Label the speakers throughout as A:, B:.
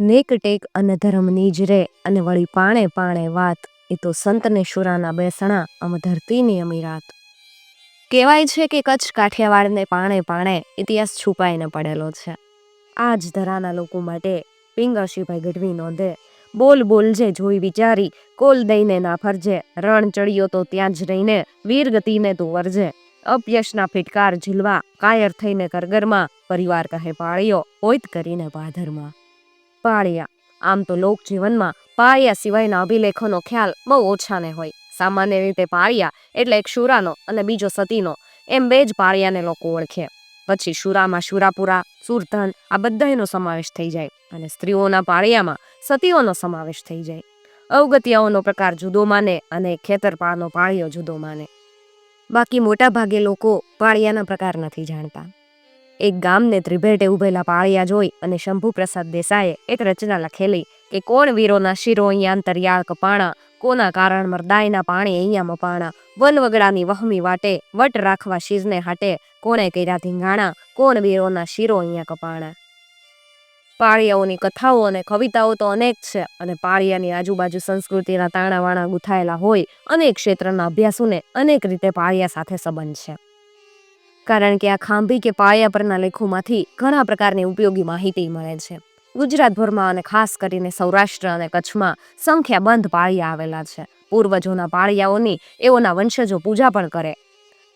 A: નેક ટેક અને ધર્મની જ રે અને વળી પાણે પાણે વાત. એ તો સંતને શુરાના બેસણા અમ ધરતીની અમીરાત. કહેવાય છે કે કચ્છ કાઠિયાવાડને પાણે પાણે ઇતિહાસ છુપાઈને પડેલો છે. આ જ ધરાના લોકો માટે પિંગાશીભાઈ ગઢવી નોંધે. બોલ બોલ જે જોઈ વિચારી, કોલ દઈને ના ફરજે. રણ ચડ્યો તો ત્યાં જ રહીને, વીર ગતિને તું વરજે. અપયશના ફિટકાર ઝીલવા, કાયર થઈને કરગરમાં પરિવાર કહે પાળ્યો હોઈત કરીને પાધરમાં. પાળિયા. આમ તો લોક જીવનમાં પાળિયા સિવાયના અભિલેખોનો ખ્યાલ બહુ ઓછાને હોય. સામાન્ય રીતે પાળિયા એટલે એક શુરાનો અને બીજો સતીનો. એમ બે જ પાળિયાને લોકો ઓળખે. પછી શુરામાં શુરાપુરા, સુરધન આ બધાનો સમાવેશ થઈ જાય અને સ્ત્રીઓના પાળિયામાં સતીઓનો સમાવેશ થઈ જાય. અવગતિયાઓનો પ્રકાર જુદો માને અને ખેતરપાળનો પાળિયો જુદો માને બાકી મોટાભાગે લોકો પાળિયાના પ્રકાર નથી જાણતા. એક ગામને ત્રિભેટે ઉભેલા પાળિયા જોઈ અને શંભુપ્રસાદ દેસાઈએ એક રચના લખેલી કે કોણ વીરોના શિરો અહીંયા અંતરિયાળ કપાણા, કોના કારણ મરદાયના પાણી અહીંયા મપાણા, વન વગડાની વહમી વાટે, વટ રાખવા શીઝને હાટે, કોણે કર્યા ધીંગાણા, કોણ વીરોના શિરો અહીંયા કપાણા. પાળિયાઓની કથાઓ અને કવિતાઓ તો અનેક છે અને પાળિયાની આજુબાજુ સંસ્કૃતિના તાણાવાણા ગુથાયેલા હોય અનેક ક્ષેત્રના અભ્યાસોને અનેક રીતે પાળિયા સાથે સંબંધ છે. કારણ કે આ ખાંભી કે પાળિયા પરના લેખોમાંથી ઘણા પ્રકારની ઉપયોગી માહિતી મળે છે. ગુજરાતભરમાં અને ખાસ કરીને સૌરાષ્ટ્ર અને કચ્છમાં સંખ્યાબંધ પાળિયા આવેલા છે. પૂર્વજોના પાળિયાઓની એઓના વંશજો પૂજા પણ કરે.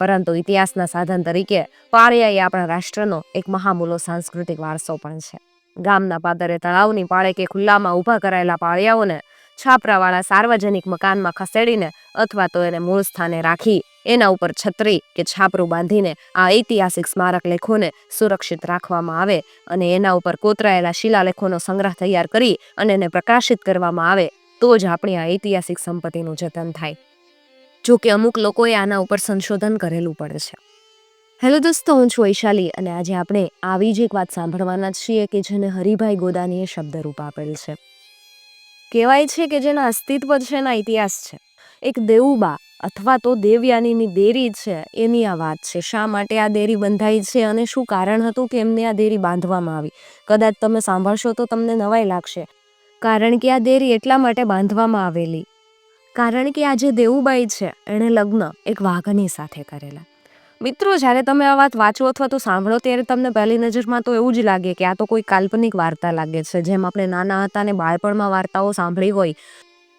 A: પરંતુ ઇતિહાસના સાધન તરીકે પાળિયા એ આપણા રાષ્ટ્રનો એક મહામૂલો સાંસ્કૃતિક વારસો પણ છે. ગામના પાદરે તળાવની પાળે કે ખુલ્લામાં ઊભા કરાયેલા પાળિયાઓને છાપરાવાળા સાર્વજનિક મકાનમાં ખસેડીને અથવા તો એને મૂળ સ્થાને રાખી એના ઉપર છત્રી કે છાપરું બાંધીને આ ઐતિહાસિક સ્મારક લેખોને સુરક્ષિત રાખવામાં આવે અને એના ઉપર કોતરાયેલા શિલાલેખોનો સંગ્રહ તૈયાર કરી અને એને પ્રકાશિત કરવામાં આવે, તો જ આપણી આ ઐતિહાસિક સંપત્તિનું જતન થાય. જો કે અમુક લોકોએ આના ઉપર સંશોધન કરેલું પડે છે. હેલો દોસ્તો, હું છું વૈશાલી અને આજે આપણે આવી જ એક વાત સાંભળવાના છીએ કે જેને હરિભાઈ ગોદાનીએ શબ્દરૂપ આપેલ છે. કહેવાય છે કે જેના અસ્તિત્વ છે એના ઇતિહાસ છે. એક દેવુબા અથવા તો દેવયાનીની દેરી છે, એની આ વાત છે. શા માટે આ દેરી બંધાઈ છે અને શું કારણ હતું કે એમને આ દેરી બાંધવામાં આવી? કદાચ તમે સાંભળશો તો તમને નવાઈ લાગશે. કારણ કે આ દેરી એટલા માટે બાંધવામાં આવેલી. કારણ કે આ જે દેવુબાઈ છે, એણે લગ્ન એક વાઘની સાથે કરેલા. મિત્રો, જ્યારે તમે આ વાત વાંચો અથવા તો સાંભળો, ત્યારે તમને પહેલી નજરમાં તો એવું જ લાગે કે આ તો કોઈ કાલ્પનિક વાર્તા લાગે છે, જેમ આપણે નાના હતા ને બાળપણમાં વાર્તાઓ સાંભળી હોય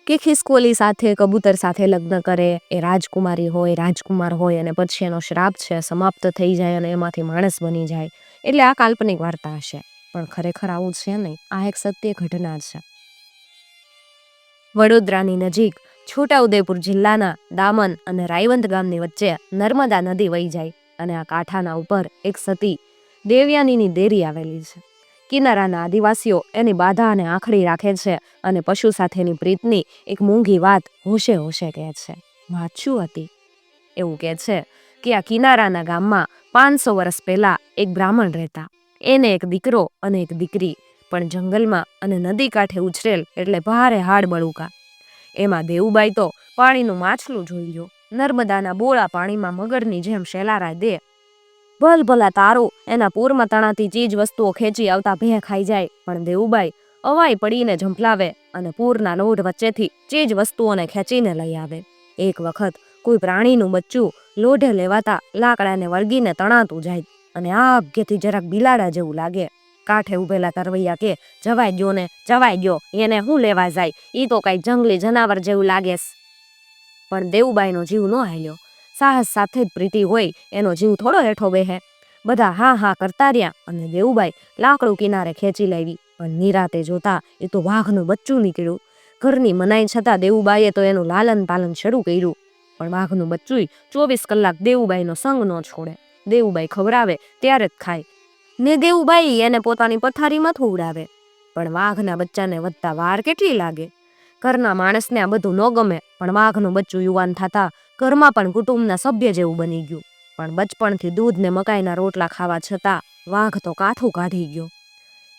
A: કે ખિસકોલી સાથે, કબૂતર સાથે લગ્ન કરે, એ રાજકુમારી હોય, રાજકુમાર હોય અને પછી એનો શ્રાપ છે, સમાપ્ત થઈ જાય અને એમાંથી માણસ બની જાય. એટલે આ કાલ્પનિક વાર્તા હશે. પણ ખરેખર આવું છે નહીં. આ એક સત્ય ઘટના છે. વડોદરાની નજીક, છોટાઉદેપુર જિલ્લાના દામન અને રાયવંત ગામની વચ્ચે નર્મદા નદી વહી જાય અને આ કાંઠાના ઉપર એક સતી દેવયાનીની દેરી આવેલી છે. કિનારાના આદિવાસીઓ એની બાધા અને આખડી રાખે છે અને પશુ સાથેની પ્રીતની એક મૂંઘી વાત હોશે હોશે કહે છે. વાત શું હતી? એવું કહે છે કે આ કિનારાના ગામમાં પાંચસો વર્ષ પહેલા એક બ્રાહ્મણ રહેતા. એને એક દીકરો અને એક દીકરી, પણ જંગલમાં અને નદી કાંઠે ઉછરેલ એટલે ભારે હાડ બળુકા. એમાં દેવુબાઈ તો પાણીનું માછલું જોઈ લ્યો નર્મદાના બોળા પાણીમાં મગરની જેમ શેલારા દે ભલ ભલા તારું. એના પૂરમાં તણાતી ચીજ વસ્તુઓ ખેંચી આવતા ભે ખાઈ જાય. પણ દેવુબાઈ અવાઈ પડીને ઝંપલાવે અને પૂરના લોઢ વચ્ચેથી ચીજ વસ્તુઓને ખેંચીને લઈ આવે. એક વખત કોઈ પ્રાણીનું બચ્ચું લોઢે લેવાતા લાકડાને વળગીને તણાતું જાય અને આ અગ્યથી જરાક બિલાડા જેવું લાગે. કાંઠે ઉભેલા તરવૈયા કે, જવાય ગયો ને, જવાય ગયો એને હું લેવા જાય? ઈ તો કઈ જંગલી જનાવર જેવું લાગેસ પણ દેવુબાઈનો જીવ ન હાલ્યો. સાહસ સાથે જ પ્રીતિ હોય, એનો જીવ થોડો હેઠો બેહે. બધા હા હા કરતા રહ્યા અને દેવુબાઈ લાકડું કિનારે ખેંચી લાવી. પણ નિરાતે જોતા એ તો વાઘનું બચ્ચું નીકળ્યું. ઘરની મનાઈ છતાં દેવુબાઈએ તો એનું લાલન પાલન શરૂ કર્યું. પણ વાઘનું બચ્ચું ચોવીસ કલાક દેવુબાઈનો સંગ ન છોડે. દેવુબાઈ ખવડાવે ત્યારે જ ખાય. ને દેવુબાઈ એને પોતાની પથારીમાં થોડાવે પણ વાઘના બચ્ચાને વધતા વાર કેટલી લાગે? ઘરના માણસને આ બધું ન ગમે. પણ વાઘનું બચ્ચું યુવાન થતા ઘરમાં પણ કુટુંબના સભ્ય જેવું બની ગયું. પણ બચપણથી દૂધ ને મકાઈના રોટલા ખાવા છતાં વાઘ તો કાઠું કાઢી ગયો.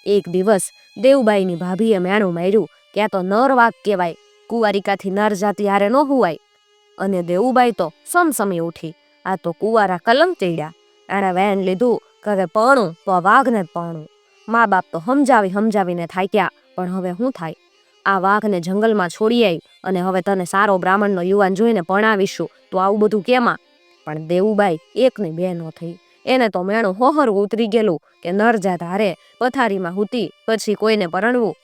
A: એક દિવસ દેવબાઈની ભાભીએ મેણું માર્યું કે આ તો નર વાઘ કહેવાય. કુંવારિકાથી નર જાતિ હારે ન હોવાય. અને દેવુબાઈ તો સમસમી ઉઠી. આ તો કુંવારા કલંક ચડ્યા. એણે વેન લીધું કે પણું તો વાઘને જ પરણું. મા બાપ તો સમજાવી સમજાવીને થાક્યા, પણ હવે શું થાય? આ વાઘને જંગલમાં છોડી આવી અને હવે તને સારો બ્રાહ્મણનો યુવાન જોઈને ભણાવીશું તો આવું બધું કેમાં? પણ દેવુબાઈ, એકની બે નો થઈ. એને તો મેણું હોહર ઉતરી ગયેલું કે નરજા ધારે પથારીમાં હૂતી, પછી કોઈને પરણવું?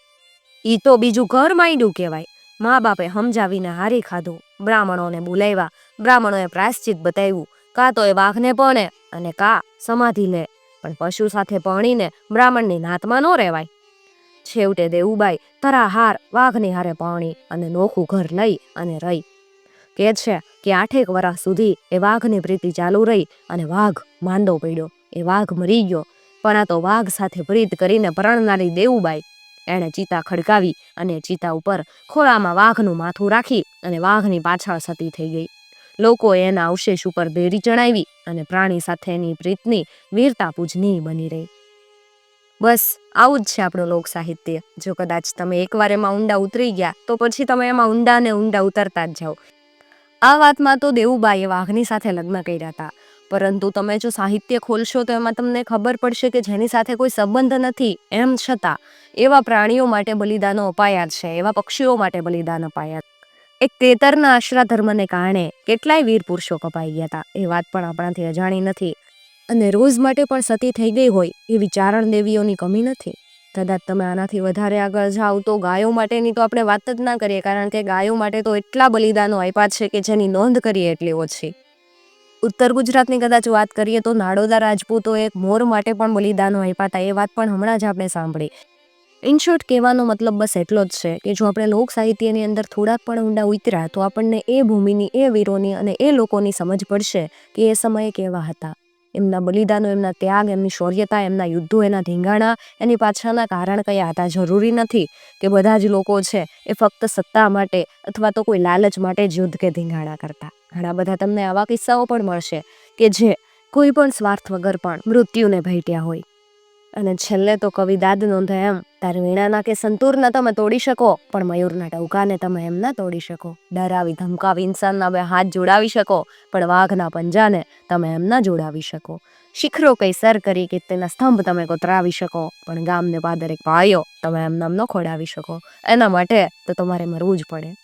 A: ઈ તો બીજું ઘર માંડ્યું કહેવાય. મા બાપે સમજાવીને હારી ખાધું. બ્રાહ્મણોને બોલાવ્યા. બ્રાહ્મણોએ પ્રાયશ્ચિત બતાવ્યું, કાં તો એ વાઘને પણે અને કા સમાધિ લે. પણ પશુ સાથે પણીને બ્રાહ્મણની નાતમાં ન રહેવાય. છેવટે દેવુબાઈ તરાહાર વાઘની હારે પાણી અને નોખું ઘર લઈ અને રહી. કે છે કે આઠેક વર્ષ સુધી એ વાઘની પ્રીતિ ચાલુ રહી અને વાઘ માંદો પડ્યો. એ વાઘ મરી ગયો, પણ આ તો વાઘ સાથે પ્રીત કરીને પરણનારી દેવુબાઈ એણે ચિતા ખડકાવી અને ચિતા ઉપર ખોળામાં વાઘનું માથું રાખી અને વાઘની પાછળ સતી થઈ ગઈ. લોકોએ એના અવશેષ ઉપર દેરી ચણાવી અને પ્રાણી સાથેની પ્રીતની વીરતા પૂજનીય બની રહી. બસ, આવું જ છે આપણું લોક સાહિત્ય. જો કદાચ તમે એકવાર એમાં ઊંડા ઉતરી ગયા, તો પછી તમે એમાં ઊંડા ને ઊંડા ઉતરતા જ જાઓ. આ વાતમાં તો દેવુબાઈએ વાઘની સાથે લગ્ન કર્યા હતા. પરંતુ તમે જો સાહિત્ય ખોલશો, તો એમાં તમને ખબર પડશે કે જેની સાથે કોઈ સંબંધ નથી, એમ છતાં, એવા પ્રાણીઓ માટે બલિદાનો અપાયા છે, એવા પક્ષીઓ માટે બલિદાન અપાયા એક તેતરના આશરા ધર્મને કારણે કેટલાય વીર પુરુષો કપાઈ ગયા હતા. એ વાત પણ આપણાથી અજાણી નથી. અને રોજ માટે પણ સતી થઈ ગઈ હોય એવી ચારણ દેવીઓની કમી નથી. કદાચ તમે આનાથી વધારે આગળ જાઓ તો ગાયો માટેની તો આપણે વાત જ ના કરીએ, કારણ કે ગાયો માટે તો એટલા બલિદાનો આપ્યા છે કે જેની નોંધ કરીએ એટલી ઓછી. ઉત્તર ગુજરાતની કદાચ વાત કરીએ તો નાડોદા રાજપૂતોએ મોર માટે પણ બલિદાનો આપ્યા હતા, એ વાત પણ હમણાં જ આપણે સાંભળી. ઇન શોર્ટ કહેવાનો મતલબ બસ એટલો જ છે કે જો આપણે લોક સાહિત્યની અંદર થોડાક પણ ઊંડા ઉતર્યા તો આપણને એ ભૂમિની, એ વીરોની અને એ લોકોની સમજ પડશે કે એ સમયે કેવા હતા. એમના બલિદાનો, એમના ત્યાગ, એમની શૌર્યતા, એમના યુદ્ધો, એના ધીંગાણા, એની પાછળના કારણ કયા હતા? જરૂરી નથી કે બધા જ લોકો છે એ ફક્ત સત્તા માટે અથવા તો કોઈ લાલચ માટે જ યુદ્ધ કે ધીંગાણા કરતા. ઘણા બધા તમને આવા કિસ્સાઓ પણ મળશે કે જે કોઈ પણ સ્વાર્થ વગર પણ મૃત્યુને ભેટ્યા હોય. અને છેલ્લે તો કવિ દાદ નોંધે એમ તાર વીણાના કે સંતૂરના તમે તોડી શકો, પણ મયુરના ટવકાને તમે એમ ના તોડી શકો. ડરાવી, ધમકાવી, ઇન્સાનના બે હાથ જોડાવી શકો, પણ વાઘના પંજાને તમે એમ ના જોડાવી શકો. શિખરો કઈ સર કરી કે તેના સ્તંભ તમે કોતરાવી શકો, પણ ગામને પાદર એક પાયો તમે એમ નામ ન ખોડાવી શકો. એના માટે તો તમારે મરવું જ પડે.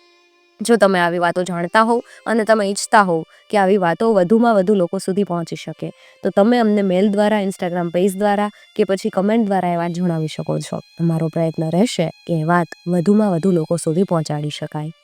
A: જો તમે આવી વાતો જાણતા હોવ અને તમે ઈચ્છતા હોવ કે આવી વાતો વધુમાં વધુ લોકો સુધી પહોંચી શકે, તો તમે અમને મેલ દ્વારા, ઇન્સ્ટાગ્રામ પેજ દ્વારા કે પછી કમેન્ટ દ્વારા એ વાત જણાવી શકો છો. અમારો પ્રયત્ન રહેશે કે એ વાત વધુમાં વધુ લોકો સુધી પહોંચાડી શકાય.